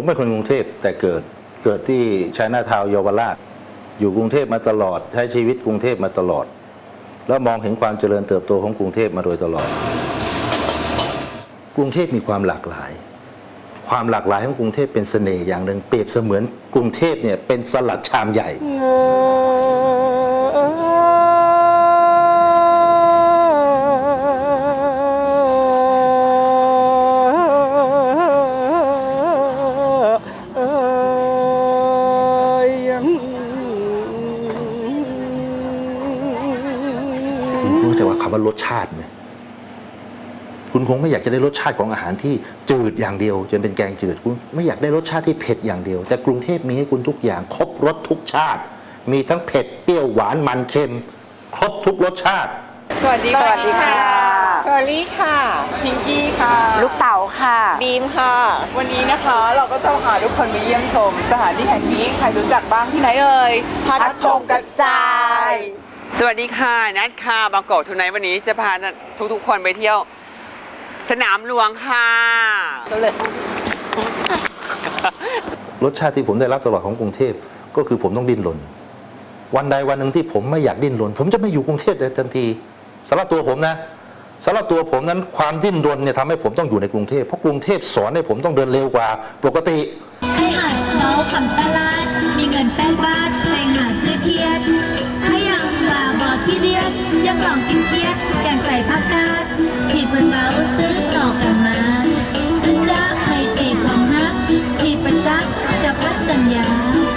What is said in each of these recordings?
ผมเป็นคนกรุงเทพแต่เกิดเกิดที่ชัยนาทาวน์เยาวราช อยู่กรุงเทพมาตลอด ใช้ชีวิตกรุงเทพมาตลอด แล้วมองเห็นความเจริญเติบโตของกรุงเทพมาโดยตลอด กรุงเทพมีความหลากหลาย ความหลากหลายของกรุงเทพเป็นเสน่ห์อย่างหนึ่งเปรียบเสมือนกรุงเทพเนี่ยเป็นสลัดชามใหญ่ คุณคงไม่อยากจะได้รสชาติของอาหารที่จืดอย่างเดียว จนเป็นแกงจืดคุณไม่อยากได้รสชาติที่เผ็ดอย่างเดียว แต่กรุงเทพมีให้คุณทุกอย่าง ครบรสทุกชาติ มีทั้งเผ็ดเปรี้ยวหวานมันเค็ม ครบทุกรสชาติ สวัสดีสวัสดีค่ะสวัสดีค่ะพิงกี้ค่ะ ลูกเต๋าค่ะ บีมค่ะ วันนี้นะคะเราก็จะพาทุกคนไปเยี่ยมชม สถานที่แห่งนี้ใครรู้จักบ้างที่ไหนเอ่ยพัดพงษ์กระจาย สวัสดีค่ะนัทค่ะบางกอกทุนไนท์วันนี้จะพาทุกๆคนไปเที่ยว สนามหลวงค่ะรสชาติที่ผมได้รับตลอดของกรุงเทพก็คือผมต้องดิ้นรนวันใดวันหนึ่งที่ผมไม่อยากดิ้นรนผมจะไม่อยู่กรุงเทพเลยทันทีสำหรับตัวผมนะสำหรับตัวผมนั้นความดิ้นรนเนี่ยทำให้ผมต้องอยู่ในกรุงเทพเพราะกรุงเทพสอนให้ผมต้องเดินเร็วกว่าปกติให้หัดเราคำตลาด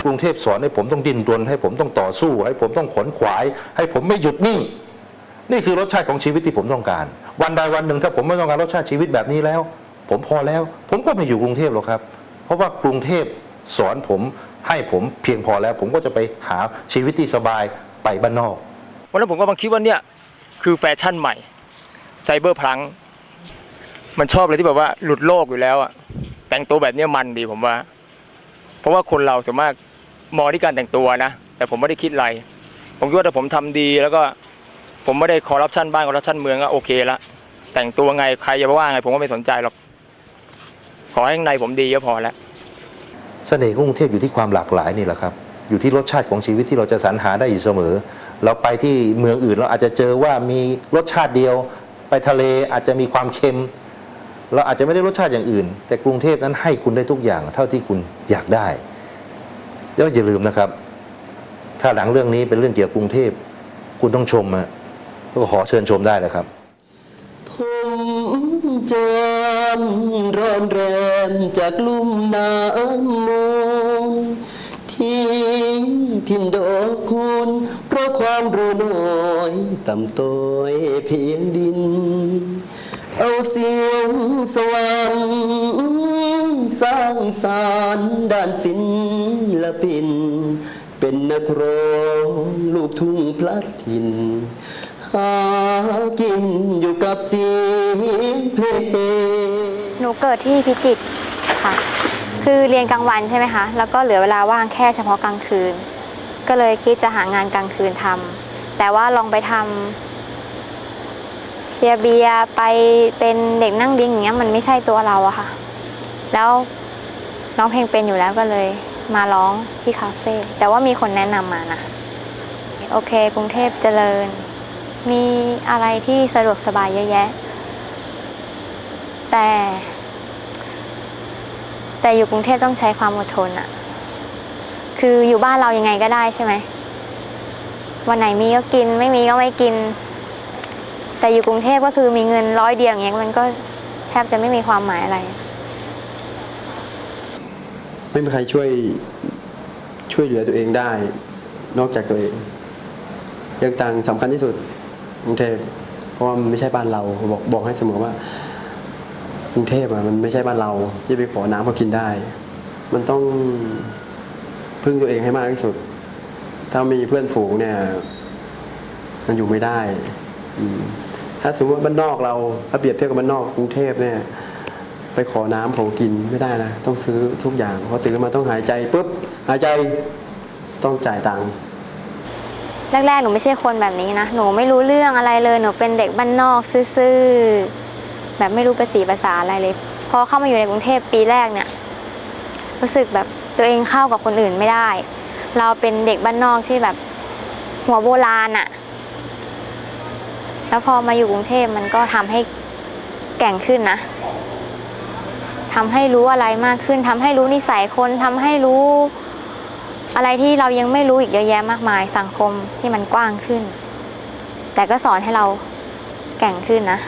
กรุงเทพสอนให้ผมต้องดิ้นรนให้ผมต้องต่อสู้ ให้ผมต้องขนขวาย ให้ผมไม่หยุดนิ่ง นี่คือรสชาติของชีวิตที่ผมต้องการ วันใดวันหนึ่งถ้าผมไม่ต้องการรสชาติชีวิตแบบนี้แล้ว ผมพอแล้ว ผมก็ไม่อยู่กรุงเทพหรอกครับ เพราะว่ากรุงเทพสอนผมให้ผมเพียงพอแล้ว ผมก็จะไปหาชีวิตที่สบายไปบ้านนอกวันนั้นผมก็บังคิดว่าเนี่ยคือแฟชั่นใหม่ไซเบอร์พลังมันชอบเลยที่แบบว่าหลุดโลกอยู่แล้วอะแต่งตัวแบบนี้มันดีผมว่า เพราะว่าคนเราส่วนมาก มองที่การแต่งตัวนะ แต่ผมไม่ได้คิดอะไร ผมคิดว่าถ้าผมทำดีแล้วก็ผมไม่ได้คอร์รัปชันบ้านคอร์รัปชันเมืองก็โอเคละแต่งตัวไงใครจะว่าไง ผมก็ไม่สนใจหรอกขอให้ข้างในผมดีก็พอแล้วเสน่ห์ของกรุงเทพอยู่ที่ความหลากหลายนี่แหละครับอยู่ที่รสชาติของชีวิตที่เราจะสรรหาได้อยู่เสมอ เราไปที่เมืองอื่นเราอาจจะเจอว่ามีรสชาติเดียว ไปทะเลอาจจะมีความเค็ม เราอาจจะไม่ได้รสชาติอย่างอื่น แต่กรุงเทพนั้นให้คุณได้ทุกอย่างเท่าที่คุณอยากได้ แล้วอย่าลืมนะครับ ถ้าหนังเรื่องนี้เป็นเรื่องเกี่ยวกับกรุงเทพคุณต้องชมอะก็ขอเชิญชมได้นะครับผมจวนร้อนแรมจากลุ่มน้ำมูลทิ้งทินดอกคุณ เพราะความรู้น้อย ต่ำต้อยเพียงดิน เอาเสียงสวรรค์สร้างสารค์ด้านศิลปิน เป็นนักร้องลูกทุ่งพลัดถิ่นหากินอยู่กับเสียงเพลงหนูเกิดที่พิจิตรค่ะ คือเรียนกลางวันใช่ไหมคะ แล้วก็เหลือเวลาว่างแค่เฉพาะกลางคืน ก็เลยคิดจะหางานกลางคืนทำ แต่ว่าลองไปทำ เชียร์เบียร์ไปเป็นเด็กนั่งดิ้งอย่างเงี้ยมันไม่ใช่ตัวเราอะค่ะ แล้วร้องเพลงเป็นอยู่แล้วก็เลย มาร้องที่คาเฟ่แต่ว่ามีคนแนะนำมานะโอเคกรุงเทพเจริญ มีอะไรที่สะดวกสบายเยอะแยะ แต่ แต่อยู่กรุงเทพต้องใช้ความอดทนอะคืออยู่บ้านเรายังไงก็ได้ใช่ไหมวันไหนมีก็กิน ไม่มีก็ไม่กิน แต่อยู่กรุงเทพก็คือมีเงินร้อยเดียวอย่างเงี้ยมันก็แทบจะไม่มีความหมายอะไร ไม่มีใครช่วยช่วยเหลือตัวเองได้ นอกจากตัวเองเรื่องตังสำคัญที่สุดกรุงเทพเพราะว่ามันไม่ใช่บ้านเราบอกบอกให้เสมอว่ากรุงเทพอะมันไม่ใช่บ้านเราที่ไปขอน้ำเขากินได้ มันต้องพึ่งตัวเองให้มากที่สุด ถ้ามีเพื่อนฝูงเนี่ย มันอยู่ไม่ได้ อืม ถ้าสมมติว่าบ้านนอกเราถ้าเปรียบเทียบกับบ้านนอกกรุงเทพเนี่ยไปขอน้ำของกินไม่ได้นะ ต้องซื้อทุกอย่างพอตื่นขึ้นมาต้องหายใจปุ๊บหายใจต้องจ่ายตังค์แรกๆหนูไม่ใช่คนแบบนี้นะ หนูไม่รู้เรื่องอะไรเลยหนูเป็นเด็กบ้านนอกซื่อๆแบบไม่รู้ภาษีภาษาอะไรเลยพอเข้ามาอยู่ในกรุงเทพปีแรกเนี่ย รู้สึกแบบตัวเองเข้ากับคนอื่นไม่ได้ เราเป็นเด็กบ้านนอกที่แบบหัวโบราณอะ แล้วพอมาอยู่กรุงเทพมันก็ทำให้แก่งขึ้นนะทำให้รู้อะไรมากขึ้นทำให้รู้นิสัยคนทำให้รู้อะไรที่เรายังไม่รู้อีกเยอะแยะมากมายสังคมที่มันกว้างขึ้น แต่ก็สอนให้เราแก่งขึ้นนะ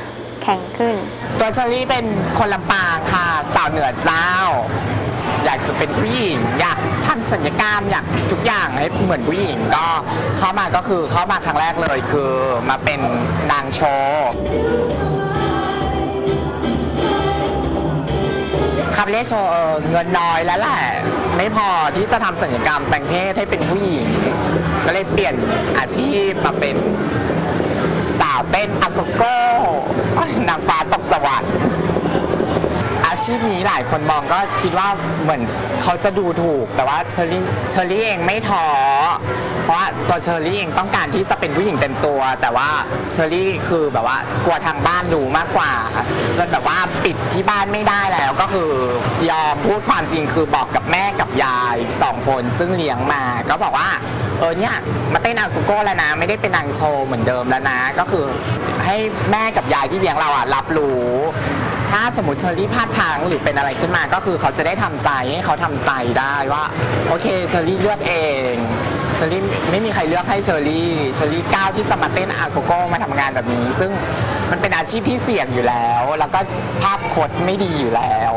แข็งขึ้น ตัวเชอรี่เป็นคนลำปางค่ะ สาวเหนือเจ้า อยากจะเป็นผู้หญิงอยากทำสัญญกรรมอยากทุกอย่างให้เหมือนผู้หญิงก็เข้ามาก็คือเข้ามาครั้งแรกเลยคือมาเป็นนางโชว์คาเฟ่โชว์เออเงินน้อยแล้วแหละ ไม่พอที่จะทำสัญญกรรมแปลงเพศให้เป็นผู้หญิง ก็เลยเปลี่ยนอาชีพมาเป็น เป็นอังโกโก้นางฟ้าตกสวรรค์ อาชีพนี้หลายคนมองก็คิดว่าเหมือนเขาจะดูถูก แต่ว่าเชอรี่เชอรี่เองไม่ท้อเพราะว่าตัวเชอรี่เองต้องการที่จะเป็นผู้หญิงเต็มตัว แต่ว่าเชอรี่คือแบบว่ากลัวทางบ้านดูมากกว่าจนแบบว่าปิดที่บ้านไม่ได้แล้วก็คือยอมพูดความจริงคือบอกกับแม่กับยายสองคนซึ่งเลี้ยงมา ก็บอกว่าเออเนี่ยมาเต้นอากูโก้แล้วนะ ไม่ได้เป็นนางโชว์เหมือนเดิมแล้วนะ ก็คือให้แม่กับยายที่เลี้ยงเราอะรับรู้ ถ้าสมมติเชอรี่พลาดพลังหรือเป็นอะไรขึ้นมาก็คือเขาจะได้ทำใจให้เขาทำใจได้ว่าโอเคเชอรี่เลือกเองเชอรี่ไม่มีใครเลือกให้เชอรี่เชอรี่ก้าวที่จะมาเต้นอาโกโก้มาทำงานแบบนี้ ซึ่งมันเป็นอาชีพที่เสี่ยงอยู่แล้ว แล้วก็ภาพพจน์ไม่ดีอยู่แล้ว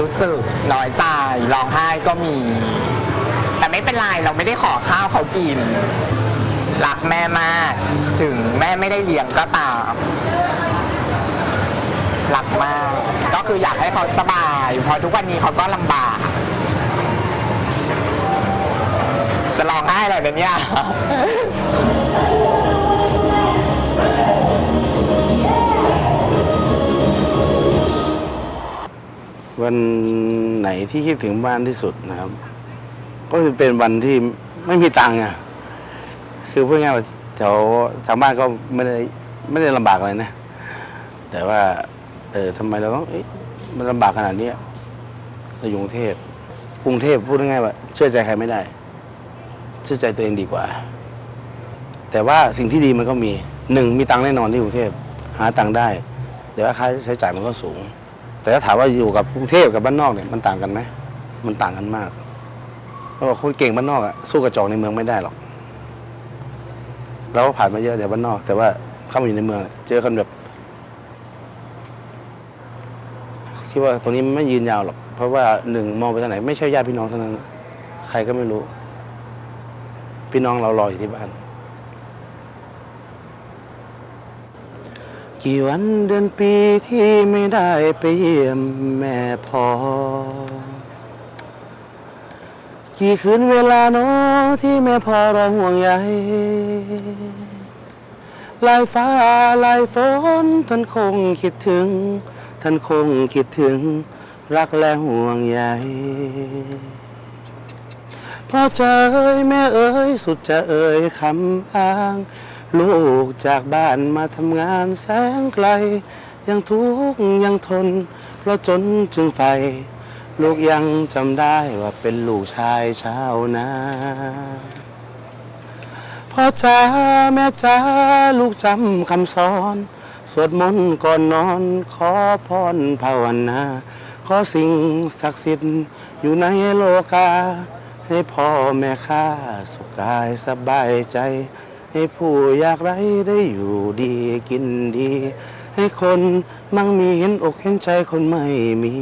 รู้สึกน้อยใจร้องไห้ก็มี แต่ไม่เป็นไรเราไม่ได้ขอข้าวเขากินรักแม่มาก ถึงแม่ไม่ได้เลี้ยงก็ตาม รักมาก ก็คืออยากให้เขาสบายเพราะทุกวันนี้เขาก็ลำบาก จะร้องไห้อะไรแบบเนี้ย วันไหนที่คิดถึงบ้านที่สุดนะครับ ก็คือเป็นวันที่ไม่มีตังค์อะคือพูดง่ายๆว่าแถวทางบ้านก็ไม่ได้ไม่ได้ลำบากอะไรนะ แต่ว่า เออทำไมเราต้องมันลำบากขนาดนี้เราอยู่กรุงเทพกรุงเทพพูดง่ายๆว่า เชื่อใจใครไม่ได้ เชื่อใจตัวเองดีกว่า แต่ว่าสิ่งที่ดีมันก็มีหนึ่งมีตังค์แน่นอนที่กรุงเทพหาตังค์ได้ แต่ว่าค่าใช้จ่ายมันก็สูง แต่ถ้าถามว่าอยู่กับกรุงเทพกับบ้านนอกเนี่ยมันต่างกันไหมมันต่างกันมากเพราะว่าคนเก่งบ้านนอกอะสู้กระจอกในเมืองไม่ได้หรอกเราก็ผ่านมาเยอะแต่บ้านนอก แต่ว่าเข้ามาอยู่ในเมือง เจอกันแบบ คิดว่าตรงนี้ไม่ยืนยาวหรอก เพราะว่าหนึ่งมองไปทางไหน ไม่ใช่ญาติพี่น้องเท่านั้น ใครก็ไม่รู้ พี่น้องเรารออยู่ที่บ้าน กี่วันเดือนปีที่ไม่ได้ไปเยี่ยมแม่พ่อกี่คืนเวลาโน้ที่แม่พ่อรอห่วงใยลายฟ้าลายฝนท่านคงคิดถึง ท่านคงคิดถึงรักและห่วงใยพ่อจะเอ่ยแม่เอ่ยสุดจะเอ่ยคำอ้าง ลูกจากบ้านมาทำงานแสนไกล ยังทุกข์ยังทน เพราะจนจึงไฟ ลูกยังจำได้ว่าเป็นลูกชายชาวนาพ่อจ้าแม่จ้าลูกจำคำสอน สวดมนต์ก่อนนอนขอพรภาวนา ขอสิ่งศักดิ์สิทธิ์อยู่ในโลกา ให้พ่อแม่ข้าสุขกายสบายใจ ให้ผู้อยากไรได้อยู่ดีกินดี ให้คนมั่งมีเห็นอกเห็นใจคนไม่มี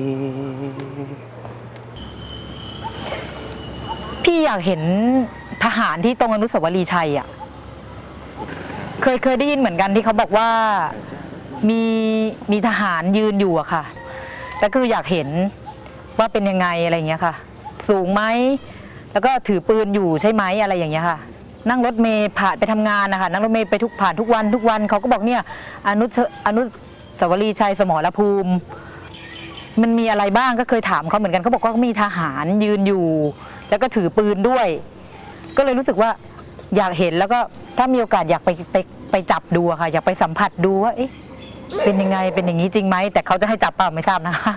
พี่อยากเห็นทหารที่ตรงอนุสาวรีย์ชัยอะ เคยเคยได้ยินเหมือนกันที่เขาบอกว่า มีมีทหารยืนอยู่อะค่ะแต่คืออยากเห็นว่าเป็นยังไงอะไรอย่างเงี้ยค่ะ สูงไหมแล้วก็ถือปืนอยู่ใช่ไหมอะไรอย่างเงี้ยค่ะ นั่งรถเมย์ผ่านไปทำงานนะคะนั่งรถเมย์ไปทุกผ่านทุกวันทุกวันเขาก็บอกเนี่ยอนุชอนุสาวรีย์ชัยสมรภูมิ มันมีอะไรบ้างก็เคยถามเขาเหมือนกันเขาบอกว่ามีทหารยืนอยู่ แล้วก็ถือปืนด้วย ก็เลยรู้สึกว่าอยากเห็นแล้วก็ถ้ามีโอกาสอยากไปไปไปจับดูะค่ะ อยากไปสัมผัสดูว่าเอ๊ะ เป็นยังไงเป็นอย่างนี้จริงไหม แต่เขาจะให้จับเปล่าไม่ทราบนะคะ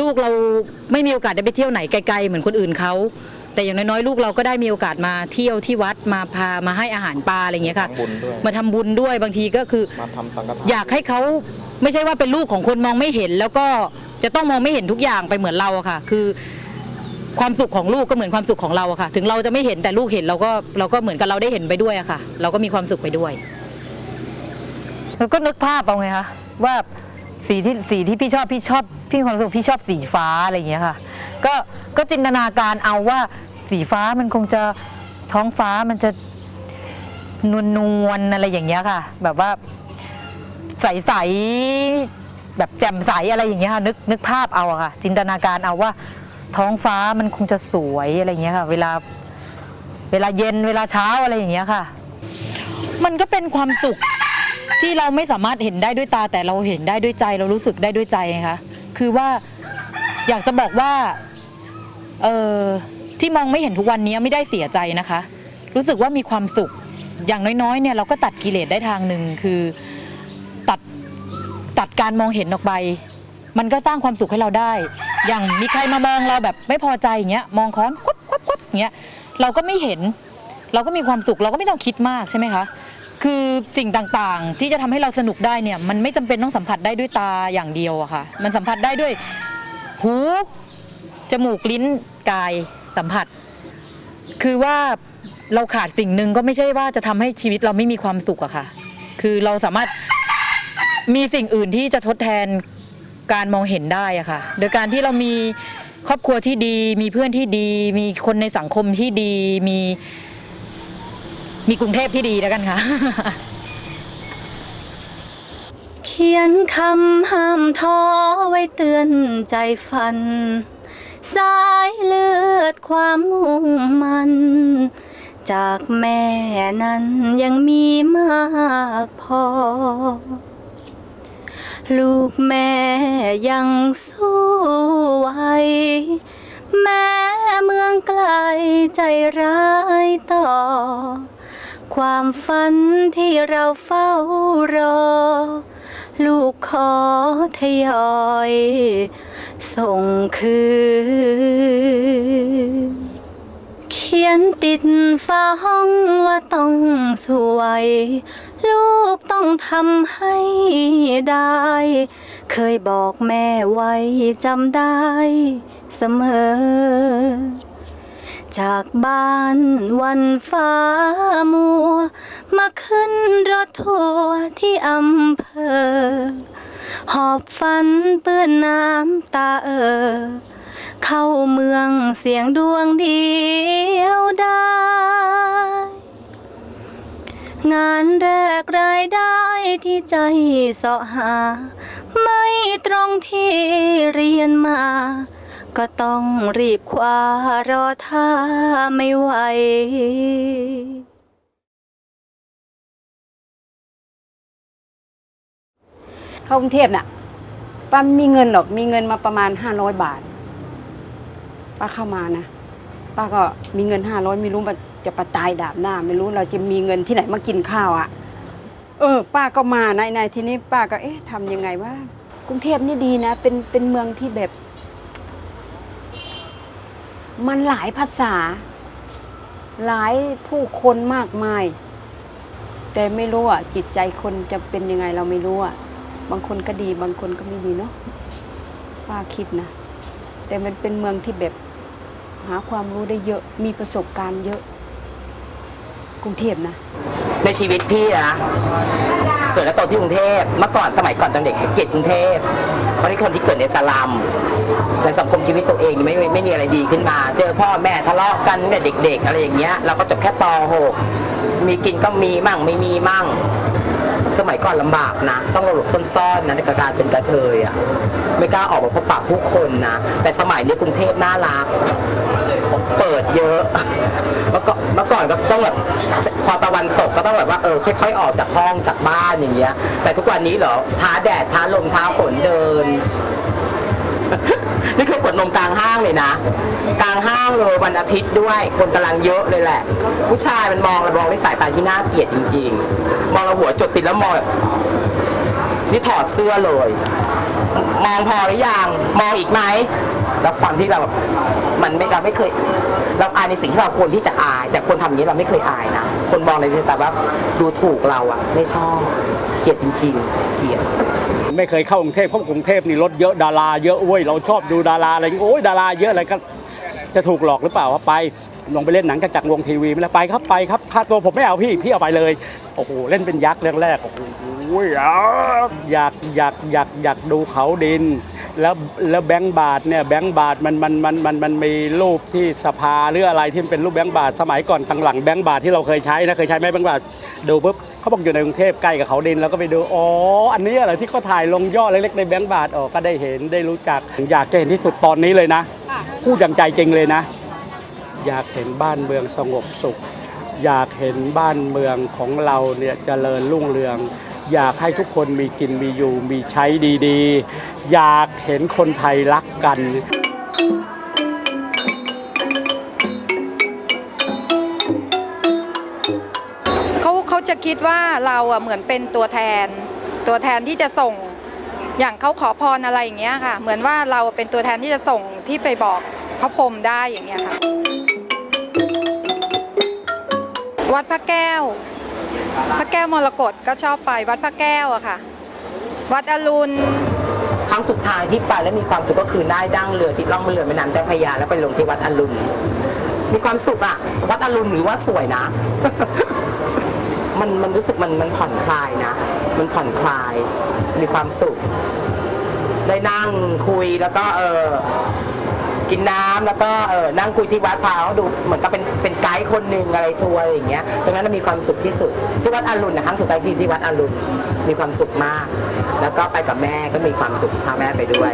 ลูกเราไม่มีโอกาสได้ไปเที่ยวไหนไกลๆเหมือนคนอื่นเขาแต่อย่างน้อยๆลูกเราก็ได้มีโอกาสมาเที่ยวที่วัดมาพามาให้อาหารปลาอะไรอย่างเงี้ยค่ะมาทำบุญด้วยบางทีก็คือ มาทำสังฆทาน อยากให้เขาไม่ใช่ว่าเป็นลูกของคนมองไม่เห็น แล้วก็จะต้องมองไม่เห็นทุกอย่างไปเหมือนเราอะค่ะ คือ ความสุขของลูกก็เหมือนความสุขของเราอะค่ะ ถึงเราจะไม่เห็นแต่ลูกเห็นเราก็เราก็เหมือนกับเราได้เห็นไปด้วยอะค่ะ เราก็มีความสุขไปด้วย แล้วก็นึกภาพเอาไงคะว่าสีที่สีที่พี่ชอบพี่ชอบพี่มีความสุขพี่ชอบสีฟ้าอะไรอย่างเงี้ยค่ะ ก็ก็จินตนาการเอาว่าสีฟ้ามันคงจะท้องฟ้ามันจะนวลนวลอะไรอย่างเงี้ยค่ะ แบบว่าใสๆแบบแจ่มใสอะไรอย่างเงี้ยค่ะนึกนึกภาพเอาอะค่ะ จินตนาการเอาว่าท้องฟ้ามันคงจะสวยอะไรอย่างเงี้ยค่ะ เวลาเวลาเย็นเวลาเช้าอะไรอย่างเงี้ยค่ะ มันก็เป็นความสุข ที่เราไม่สามารถเห็นได้ด้วยตาแต่เราเห็นได้ด้วยใจเรารู้สึกได้ด้วยใจไงคะคือว่าอยากจะบอกว่าเออที่มองไม่เห็นทุกวันนี้ไม่ได้เสียใจนะคะ รู้สึกว่ามีความสุขอย่างน้อยๆเนี่ยเราก็ตัดกิเลสได้ทางหนึ่งคือตัดตัดการมองเห็นออกไป มันก็สร้างความสุขให้เราได้ อย่างมีใครมามองเราแบบไม่พอใจอย่างเงี้ยมองค้อนควับควับควับอย่างเงี้ยเราก็ไม่เห็น เราก็มีความสุขเราก็ไม่ต้องคิดมากใช่ไหมคะ คือสิ่งต่างๆ ที่จะทำให้เราสนุกได้เนี่ยมันไม่จำเป็นต้องสัมผัสได้ด้วยตาอย่างเดียวอะค่ะ มันสัมผัสได้ด้วยหูจมูกลิ้นกายสัมผัส คือว่าเราขาดสิ่งหนึ่งก็ไม่ใช่ว่าจะทำให้ชีวิตเราไม่มีความสุขอะค่ะ คือเราสามารถมีสิ่งอื่นที่จะทดแทนการมองเห็นได้อะค่ะ โดยการที่เรามีครอบครัวที่ดี มีเพื่อนที่ดี มีคนในสังคมที่ดี มี มีกรุงเทพที่ดีแล้วกันค่ะ เขียนคำห้ามท้อไว้เตือนใจฝัน สายเลือดความมุ่งมันจากแม่นั้นยังมีมากพอ ลูกแม่ยังสู้ไหวแม้เมืองไกลใจร้ายต่อ ความฝันที่เราเฝ้ารอ ลูกขอทยอย ส่งคืน เขียนติดฟ้าห้องว่าต้องสวย ลูกต้องทำให้ได้ เคยบอกแม่ไว้จำได้เสมอ จากบ้านวันฟ้ามัว มาขึ้นรถทัวร์ที่อำเภอ หอบฝันเปื้อนน้ำตาเออ เข้าเมืองเสียงดวงเดียวได้ งานแรกรายได้ที่ใจเสาะหา ไม่ตรงที่เรียนมา ก็ต้องรีบคว้ารอท่าไม่ไหวเข้ากรุงเทพน่ะป้ามีเงินหรอกมีเงินมาประมาณห้าร้อยบาทป้าเข้ามานะป้าก็มีเงินห้าร้อยไม่รู้ว่าจะไปตายดาบหน้า ไม่รู้เราจะมีเงินที่ไหนมากินข้าวอะ่ะ เออ ป้าก็มาในในทีนี้ป้าก็เอ๊ะทำยังไงว่ากรุงเทพนี่ดีนะ เป็นเป็นเมืองที่แบบ มันหลายภาษา หลายผู้คนมากมาย แต่ไม่รู้อะจิตใจคนจะเป็นยังไงเราไม่รู้อะบางคนก็ดีบางคนก็ไม่ดีเนาะป้าคิดนะ แต่มันเป็นเมืองที่แบบหาความรู้ได้เยอะมีประสบการณ์เยอะ กรุงเทพนะ ในชีวิตพี่นะเกิดและโตที่กรุงเทพเมื่อก่อนสมัยก่อนตอนเด็กเกลียดกรุงเทพเพราะที่คนที่เกิดในสลัมในสังคมชีวิตตัวเองไม่ไม่ไม่มีอะไรดีขึ้นมา เจอพ่อแม่ทะเลาะกันเนี่ยเด็ก ๆ อะไรอย่างเงี้ยเราก็จบแค่ป .6 มีกินก็มีมั่งไม่มีมั่ง สมัยก่อนลำบากนะ ต้องหลบๆซ่อนๆนะในการเป็นกระเทยอะไม่กล้าออกมาพบปะผู้คนนะ แต่สมัยนี้กรุงเทพน่ารักเปิดเยอะเมื่อก่อนเมื่อก่อนก็ต้องแบบพอตะวันตกก็ต้องแบบว่าเออค่อย ๆ ออกจากห้องจากบ้านอย่างเงี้ย แต่ทุกวันนี้เหรอท้าแดดท้าลมท้าฝนเดิน นี่คือปวดนมกลางห้างเลยนะ กลางห้างเลยวันอาทิตย์ด้วย คนกำลังเยอะเลยแหละ ผู้ชายมันมองเรามองด้วยสายตาที่น่าเกลียดจริง ๆ มองเราหัวจดติดแล้วมองนี่ถอดเสื้อเลย มองพอหรือยัง มองอีกไหม แล้วความที่เราแบบ มันไม่เราไม่เคยเราอายในสิ่งที่เราควรที่จะอาย แต่คนทำอย่างนี้เราไม่เคยอายนะคนมองในแต่ว่าดูถูกเราอะไม่ชอบเกลียดจริงๆเกลียด ไม่เคยเข้ากรุงเทพเข้ากรุงเทพนี่รถเยอะดาราเยอะเว้ยเราชอบดูดาราอะไรอย่างงี้โอ้ยดาราเยอะอะไรก็จะถูกหลอกหรือเปล่าว่าไปลงไปเล่นหนังกระจักวงทีวีไม่ล้วไปครับไปครับค่าตัวผมไม่เอาพี่พี่เอาไปเลยโอ้โหเล่นเป็นยักษ์เรื่องแรกโอ้โหอะอยากอยากอยากอยากดูเขาดิน แล้วแล้วแบงค์บาทเนี่ยแบงค์บาทมันมันมันมันมันมีรูปที่สภาหรืออะไรที่มันเป็นรูปแบงค์บาทสมัยก่อนตั้งหลังแบงค์บาทที่เราเคยใช้นะเคยใช้ไหมแบงค์บาทดูปุ๊บเขาบอกอยู่ในกรุงเทพใกล้กับเขาดินแล้วก็ไปดูอ๋ออันนี้เหรอที่เขาถ่ายลงย่อเล็กๆในแบงค์บาทออกก็ได้เห็นได้รู้จักอยากจะเห็นที่สุดตอนนี้เลยนะพูดอย่างใจจริงเลยนะ อยากเห็นบ้านเมืองสงบสุข อยากเห็นบ้านเมืองของเราเนี่ยเจริญรุ่งเรือง อยากให้ทุกคนมีกินมีอยู่มีใช้ดีๆ อยากเห็นคนไทยรักกันเขาเขาจะคิดว่าเราอะเหมือนเป็นตัวแทน ตัวแทนที่จะส่ง อย่างเขาขอพรอะไรอย่างเงี้ยค่ะ เหมือนว่าเราเป็นตัวแทนที่จะส่งที่ไปบอกพระพรหมได้อย่างเงี้ยค่ะ วัดพระแก้ว พระแก้วมรกตก็ชอบไปวัดพระแก้วอะค่ะ วัดอรุณครั้งสุดท้ายที่ไปแล้วมีความสุขก็คือได้ดั้งเรือที่ล่องเรือแม่น้ำเจ้าพระยาแล้วไปลงที่วัดอรุณมีความสุขอะวัดอรุณหรือว่าสวยนะ มันมันรู้สึกมันมันผ่อนคลายนะ มันผ่อนคลาย มีความสุข ได้นั่งคุยแล้วก็เออ กินน้ำแล้วก็เออนั่งคุยที่วัดพร้าวดูเหมือนกับเป็นเป็นไกด์คนหนึ่งอะไรทัวร์อะไรอย่างเงี้ยตรงนั้นนะมีความสุขที่สุดที่วัดอรุณนะครั้งสุดท้ายที่ที่วัดอรุณมีความสุขมาก แล้วก็ไปกับแม่ก็มีความสุขพาแม่ไปด้วย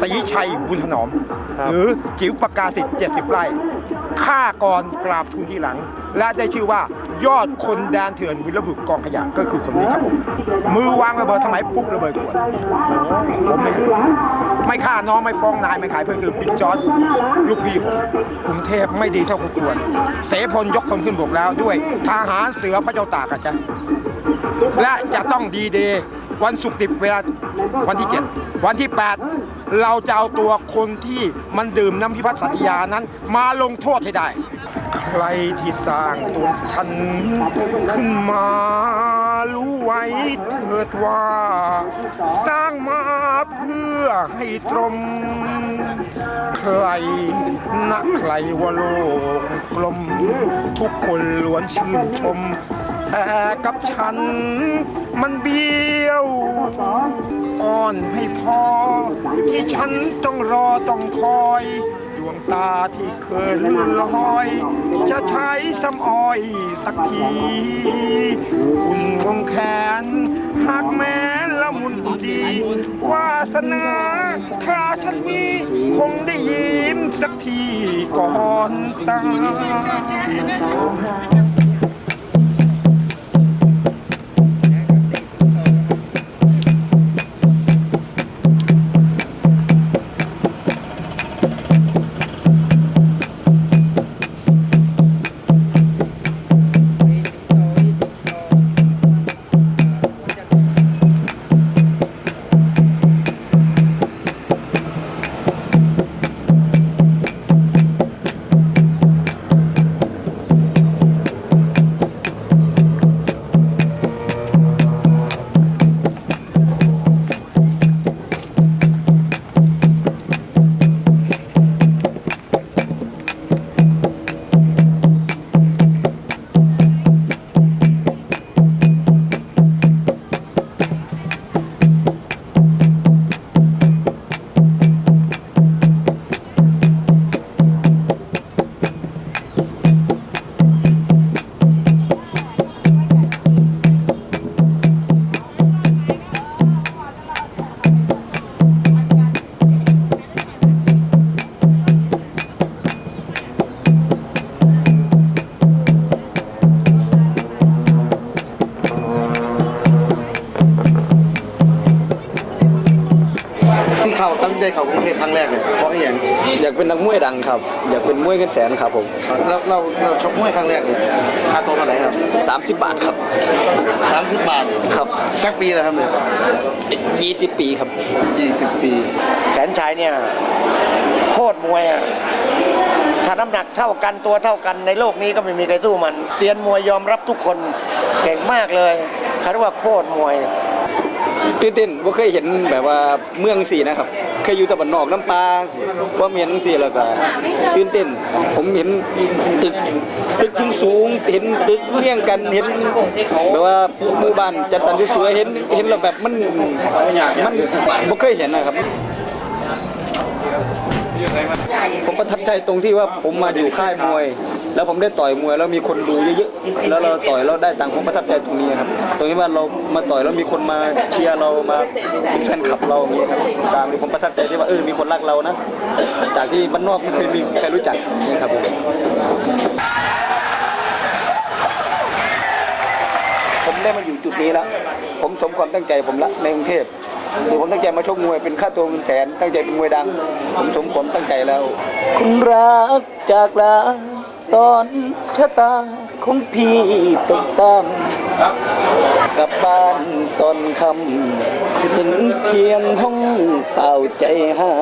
ศรีชัยบุญถนอม หรือจิ๋วประกาศิษย์70 ไร่ฆ่ากรกราบทูลทีหลัง และได้ชื่อว่ายอดคนแดนเถื่อนวิรบุรุษกองขยะก็คือคนนี้ครับผมมือวางระเบิดสมัยปุ๊บระเบิดขวดผมไม่ไม่ฆ่าน้องไม่ฟ้องนายไม่ขายเพื่อนคือบิ๊กจอร์ดลูกพี่ผมกรุงเทพไม่ดีเท่าคุณควรเสพลยกคนขึ้นบกแล้วด้วยทหารเสือพระเจ้าตากอะจ๊ะและจะต้องดีเดย์วันศุกร์ดิบเวลาวันที่ 7 วันที่ 8 เราจะเอาตัวคนที่มันดื่มน้ำพิพัฒน์สัตยานั้น มาลงโทษให้ได้ ใครที่สร้างตัวท่านขึ้นมารู้ไว้เถิดว่า สร้างมาเพื่อให้ตรม ใครนะใครว่าโลกกลม ทุกคนล้วนชื่นชม แต่กับฉันมันเบี้ยว อ่อนให้พอ ที่ฉันต้องรอต้องคอย ดวงตาที่เคยลื่นลอย จะใช้ซ้ำอ้อยสักที อุ่นวงแขน หากแม้ละมุนดีวาสนาถ้าฉันมีคงได้ยิ้มสักทีก่อนตาย เข้ากรุงเทพครั้งแรกเลยเพราะอหย่างอยากเป็นนักมวยดังครับ อยากเป็นมวยเงินแสนครับผมแล้วเราเราชกมวยครั้งแรกเลยค่าตัวเท่าไหร่ครับ 30 บาทครับ 30 บาทครับสักปีแล้วครับเนี่ย20 ปีครับ 20 ปี แสนชัยเนี่ยโคตรมวยอะถ้าน้ำหนักเท่ากันตัวเท่ากันในโลกนี้ก็ไม่มีใครสู้มันเซียนมวยยอมรับทุกคนเก่งมากเลยเขาเรียกว่าโคตรมวย ตื่นเต้นว่าเคยเห็นแบบว่าเมืองสีนะครับ เคยอยู่แตะวันนอกน้ำปลาว่าเมียนสีแล้วก็ตื่นเต้น ผมเห็นตึกตึกสูงสูงเห็นตึกเรียงกันเห็นแบบว่าหมู่บ้านจัดสรรสวยๆเห็นเห็นแล้วแบบมันมันบ่เคยเห็นนะครับผมประทับใจตรงที่ว่าผมมาอยู่ค่ายมวย แล้วผมได้ต่อยมวยแล้วมีคนดูเยอะๆแล้วเราต่อยแล้วได้ตังค์ผมประทับใจตรงนี้ครับตรงที่ว่าเรามาต่อยแล้วมีคนมาเชียร์เรามาเป็นแฟนคลับเราอย่างนี้ครับตามที่ผมประทับใจที่ว่าเออมีคนรักเรานะ จากที่บ้านนอกไม่เคยมีใครรู้จักนี่ครับผมผมได้มาอยู่จุดนี้แล้วผมสมความตั้งใจผมละในกรุงเทพคือผมตั้งใจมาชกมวยเป็นค่าตัวเงินแสน ตั้งใจเป็นมวยดัง ผมสมความตั้งใจแล้ว คุณรักจากลา ตอนชะตาของพี่ตกต่ำกลับบ้านตอนคำเห็นเพียงห้องเปล่าใจหา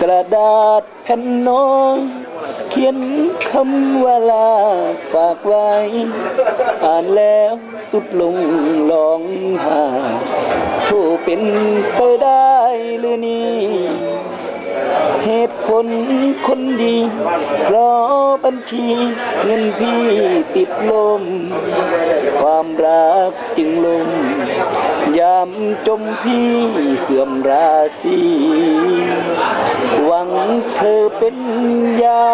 กระดาษแผ่นน้อยเขียนคำว่าลาฝากไว้ อ่านแล้วสุดลงร้องไห้โทเป็นไปได้หรือนี่ เหตุผลคนดีเพราะบัญชี เงินพี่ติดลม ความรักจึงลมยามจมพี่เสื่อมราศีหวังเธอเป็นยา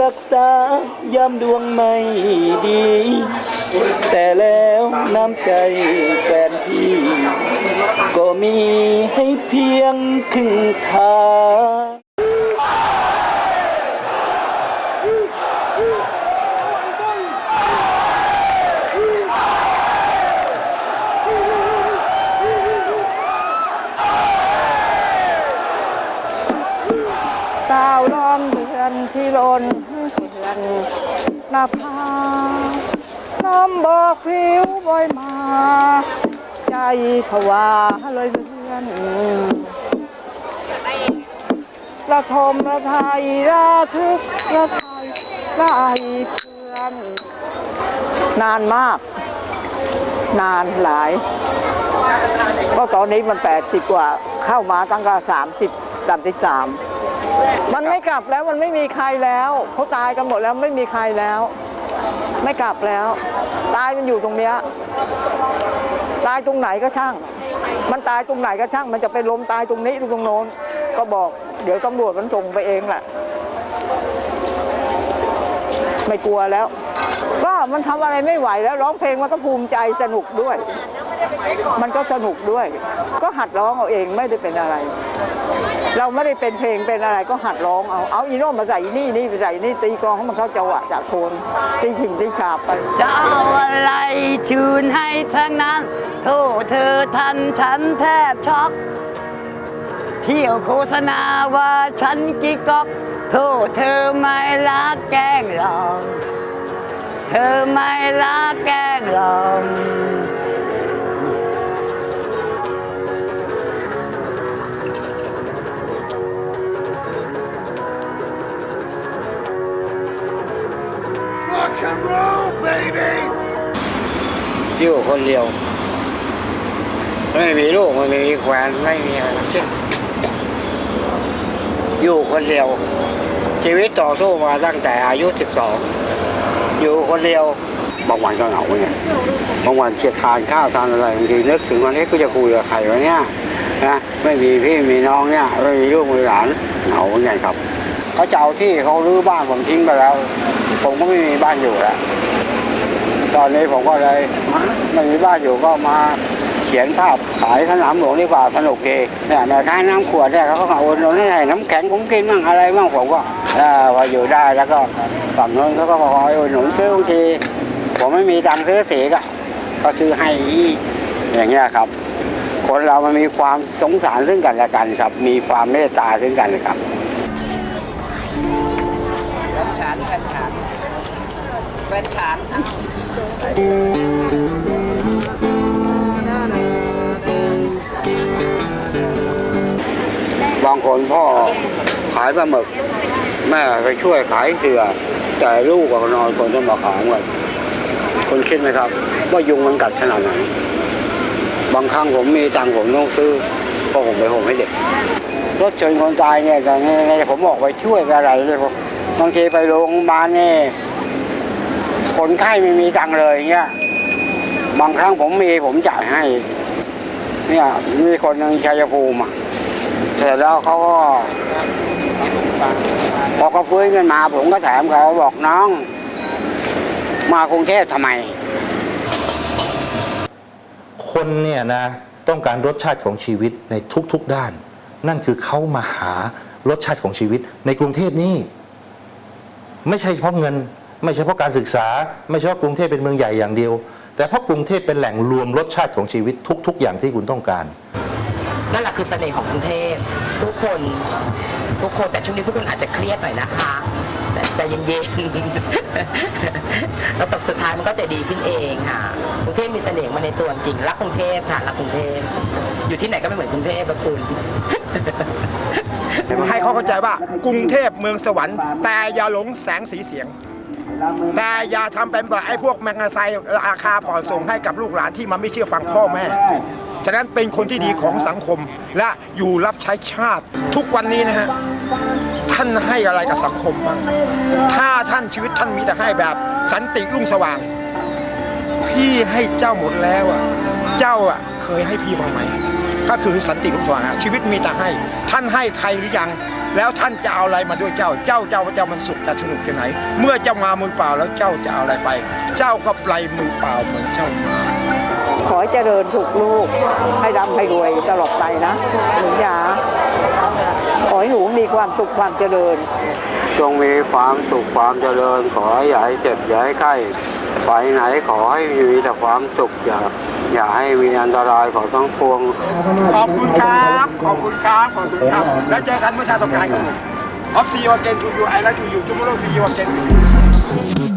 รักษายามดวงไม่ดี แต่แล้วน้ำใจแฟนพี่ ก็มีให้เพียงครึ่งทางสาวล้อมเดือนที่ลนเดือนหน้าผาน้ำบอกผิวบ่อยมา ใจเขาว่าเลยเลื่อนระทมระไทยระทึกระไทยระไอเพื่อน นานมาก นานหลาย ก็ตอนนี้มันแปดสิบกว่าเข้ามาตั้งแต่สามสิบสามสิบสามมันไม่กลับแล้วมันไม่มีใครแล้วเขาตายกันหมดแล้วไม่มีใครแล้ว ไม่กลับแล้ว ตายมันอยู่ตรงเนี้ย ตายตรงไหนก็ช่าง มันตายตรงไหนก็ช่าง มันจะไปล้มตายตรงนี้หรือตรงโน้น ก็บอก เดี๋ยวตำรวจมันส่งไปเองแหละไม่กลัวแล้ว ก็มันทำอะไรไม่ไหวแล้วร้องเพลงมันก็ภูมิใจสนุกด้วย มันก็สนุกด้วย ก็หัดร้องเอาเองไม่ได้เป็นอะไร เราไม่ได้เป็นเพลงเป็นอะไรก็หัดร้องเอา เอาอีโน่มาใส่นี่นี่ไปใส่นี่ตีกลองให้มันเข้าจังหวะจากโคนตีฉิงตีฉาบไปจะเอาอะไรชูนให้ทั้งนั้นโทษเธอทันฉันแทบช็อกเที่ยวโฆษณาว่าฉันกิ๊กก๊อกโทษเธอไม่รักแกล้งหลอกเธอไม่รักแกล้งหลอก and roll, baby! อยู่คนเดียว ไม่มีลูกไม่มีแฟนไม่มีอะไรทั้งสิ้นอยู่คนเดียว ชีวิตต่อสู้มาตั้งแต่อายุ 12 อยู่คนเดียวบางวันก็เหงาไงบางวันจะทานข้าวทานอะไรบางทีนึกถึงวันนี้ก็จะคุยกับใครวะเนี่ยนะไม่มีพี่มีน้องเนี่ยไม่มีลูกมีหลานเหงาไงครับ เขาจะเอาที่เขารื้อบ้านผมทิ้งไปแล้ว ผมก็ไม่มีบ้านอยู่แล้วตอนนี้ผมก็เลยไม่มีบ้านอยู่ก็มาเขียนภาพขายสนามหลวงดีกว่าสนุกดีเนี่ยในท้ายน้ำขวดเนี่ยเขาก็เอาโอนโอนให้น้ำแข็งผมกินบ้างอะไรบ้างผมก็พออยู่ได้แล้วก็ฝั่งโน้นเขาก็คอยหนุนซื้อบางทีผมไม่มีตังค์ซื้อเสีก็ก็ซื้อให้อย่างเงี้ยครับ คนเรามันมีความสงสารซึ่งกันและกันครับ มีความเมตตาซึ่งกันและกัน แฟนฉันบางคนพ่อขายปลาหมึก แม่ไปช่วยขายเสือ แต่ลูกก็นอนคนต้องมาขายหมดคนคิดไหมครับ ว่ายุงมันกัดขนาดไหนบางครั้งผมมีตังค์ผมต้องซื้อเพราะผมไปห่มให้เด็กรถชนคนตายเนี่ยแต่เนี่ยผมออกไปช่วยไปอะไรเลยผมบางทีไปโรงพยาบาลเนี่ย คนไข้ไม่มีตังเลยเงี้ยบางครั้งผมมีผมจ่ายให้ เนี่ยมีคนหนึงชัยภูมิอะเสร็จแล้วเขาก็พอเขาฟื้นขึ้นมา ผมก็ถามเขาบอกน้อง มากรุงเทพทำไม คนเนี่ยนะ ต้องการรสชาติของชีวิตในทุกๆด้าน นั่นคือเขามาหารสชาติของชีวิตในกรุงเทพนี่ ไม่ใช่เฉพาะเงิน ไม่ใช่เฉพาะการศึกษา ไม่ใช่เฉพาะกรุงเทพเป็นเมืองใหญ่อย่างเดียว แต่เพราะกรุงเทพเป็นแหล่งรวมรสชาติของชีวิตทุก ๆ อย่างที่คุณต้องการ นั่นแหละคือเสน่ห์ของกรุงเทพทุกคนทุกคนแต่ช่วงนี้ทุกคนอาจจะเครียดหน่อยนะคะ แต่ใจเย็นๆแล้วแต่สุดท้ายมันก็จะดีขึ้นเองค่ะกรุงเทพมีเสน่ห์มาในตัวจริงรักกรุงเทพค่ะรักกรุงเทพอยู่ที่ไหนก็ไม่เหมือนกรุงเทพแบบคุณให้เขาเข้าใจว่ากรุงเทพเมืองสวรรค์ แต่อย่าหลงแสงสีเสียง แต่อย่าทำเป็นแบบไอ้พวกแมงกะไซราคาผ่อนส่งให้กับลูกหลานที่มันไม่เชื่อฟังพ่อแม่ ฉะนั้นเป็นคนที่ดีของสังคมและอยู่รับใช้ชาติทุกวันนี้นะฮะท่านให้อะไรกับสังคมบ้างถ้าท่านชีวิตท่านมีแต่ให้แบบสันติรุ่งสว่าง พี่ให้เจ้าหมดแล้วอะเจ้าอะเคยให้พี่บ้างไหมก็คือสันติรุ่งสว่างชีวิตมีแต่ให้ ท่านให้ใครหรือยัง แล้วท่านจะเอาอะไรมาด้วยเจ้า เจ้าเจ้าเจ้ามันสุขจะสนุกที่ไหน เมื่อเจ้ามามือเปล่าแล้วเจ้าจะเอาอะไรไป เจ้าก็ไปมือเปล่าเหมือนเจ้ามาขอให้เจริญถูกลูก ให้ร่ำให้รวยตลอดไปนะหนูยาขอให้หนูมีความสุขความเจริญ จงมีความสุขความเจริญ ขอให้อย่าให้เจ็บอย่าให้ไข้ไปไหนขอให้มีแต่ความสุขอย่า อย่าให้มีอันตรายของทั้งพวง ขอบคุณครับ ขอบคุณครับ ขอบคุณครับ แล้วเจอกันเมื่อชาติตรงกลางครับผม Off see you again to you I like to you tomorrow see you again